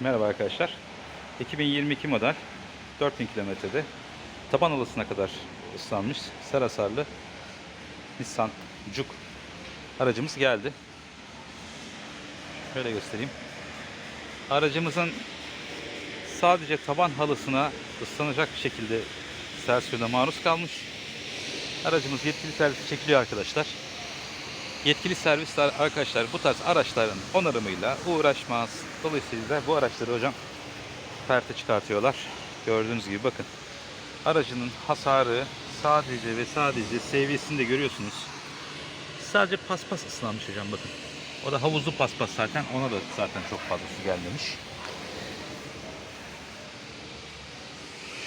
Merhaba arkadaşlar. 2022 model 4000 kilometrede taban halısına kadar ıslanmış Sarasarlı Nissan Juke aracımız geldi. Şöyle göstereyim. Aracımızın sadece taban halısına ıslanacak bir şekilde sersiyon maruz kalmış. Aracımız yetkili servise çekiliyor arkadaşlar. Yetkili servisler arkadaşlar bu tarz araçların onarımıyla uğraşmaz. Dolayısıyla bu araçları hocam perte çıkartıyorlar. Gördüğünüz gibi bakın. Aracının hasarı sadece ve sadece seviyesinde görüyorsunuz. Sadece paspas ıslanmış hocam bakın. O da havuzlu paspas zaten. Ona da zaten çok fazla su gelmemiş.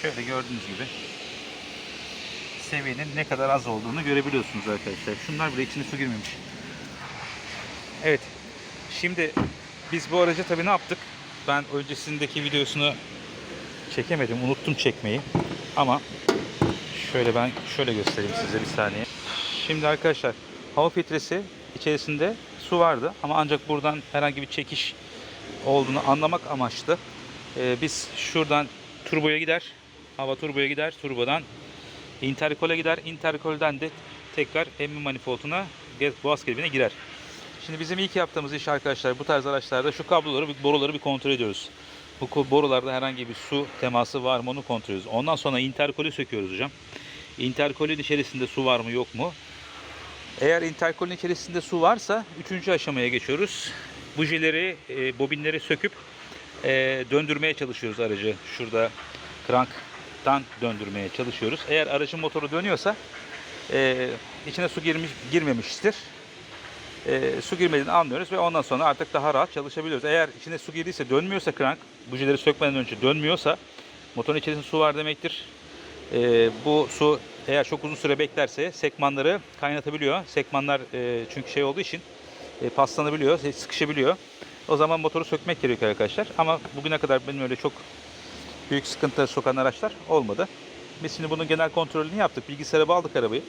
Şöyle gördüğünüz gibi seviyenin ne kadar az olduğunu görebiliyorsunuz arkadaşlar. Şunlar bile içine su girmemiş. Evet. Şimdi biz bu araca tabii ne yaptık? Ben öncesindeki videosunu çekemedim. Unuttum çekmeyi. Ama şöyle ben şöyle göstereyim size bir saniye. Şimdi arkadaşlar hava filtresi içerisinde su vardı ama ancak buradan herhangi bir çekiş olduğunu anlamak amaçlı e, biz şuradan turboya gider. Hava turboya gider. Turbodan interkole gider. Interkolden de tekrar emme manifolduna boğaz kilibine girer. Şimdi bizim ilk yaptığımız iş arkadaşlar bu tarz araçlarda şu kabloları, boruları bir kontrol ediyoruz. Bu borularda herhangi bir su teması var mı onu kontrol ediyoruz. Ondan sonra interkolü söküyoruz hocam. Interkolün içerisinde su var mı yok mu? Eğer interkolün içerisinde su varsa üçüncü aşamaya geçiyoruz. Bujileri, e, bobinleri söküp e, döndürmeye çalışıyoruz aracı. Şurada kranktan döndürmeye çalışıyoruz. Eğer aracın motoru dönüyorsa e, içine su girmiş girmemiştir. E, su girmediğini anlıyoruz ve ondan sonra artık daha rahat çalışabiliyoruz. Eğer içine su girdiyse dönmüyorsa krank, bujileri sökmeden önce dönmüyorsa motorun içerisinde su var demektir. E, bu su eğer çok uzun süre beklerse sekmanları kaynatabiliyor. Sekmanlar e, çünkü şey olduğu için e, paslanabiliyor, sıkışabiliyor. O zaman motoru sökmek gerekiyor arkadaşlar. Ama bugüne kadar benim öyle çok büyük sıkıntı sokan araçlar olmadı. Biz şimdi bunun genel kontrolünü yaptık. Bilgisayara bağladık arabayı.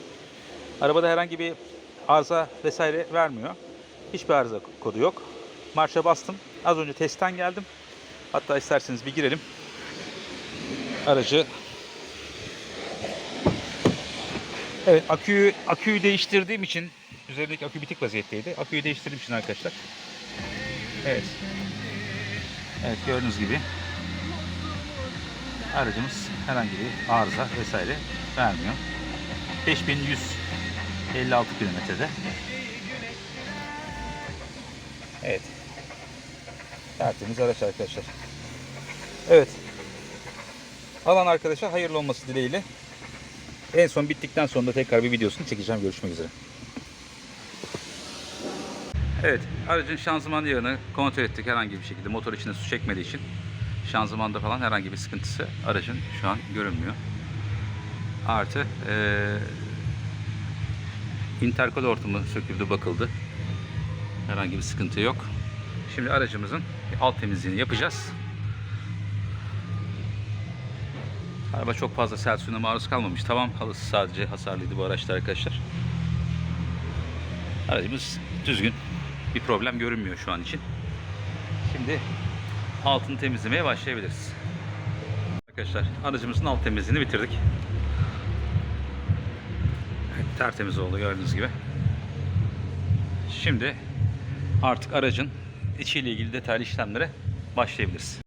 Arabada herhangi bir arıza vesaire vermiyor. Hiçbir arıza kodu yok. Marşa bastım. Az önce testten geldim. Hatta isterseniz bir girelim. Aracı Evet aküyü aküyü değiştirdiğim için üzerindeki akü bitik vaziyetteydi. Aküyü değiştirdiğim için arkadaşlar. Evet. Evet gördüğünüz gibi aracımız herhangi bir arıza vesaire vermiyor. 5156 kilometrede. Evet. Tertemiz araç arkadaşlar. Evet. Alan arkadaşa hayırlı olması dileğiyle. En son bittikten sonra da tekrar bir videosunu çekeceğim. Görüşmek üzere. Evet, aracın şanzıman yağını kontrol ettik herhangi bir şekilde. Motor içinde su çekmediği için şanzımanda falan herhangi bir sıkıntısı aracın şu an görünmüyor. Artı eee interkol hortumu söküldü, bakıldı. Herhangi bir sıkıntı yok. Şimdi aracımızın alt temizliğini yapacağız. Araba çok fazla sert suyuna maruz kalmamış. Tamam halısı sadece hasarlıydı bu araçta arkadaşlar. Aracımız düzgün. Bir problem görünmüyor şu an için. Şimdi altını temizlemeye başlayabiliriz. Arkadaşlar aracımızın alt temizliğini bitirdik. Evet, tertemiz oldu gördüğünüz gibi. Şimdi artık aracın içiyle ilgili detaylı işlemlere başlayabiliriz.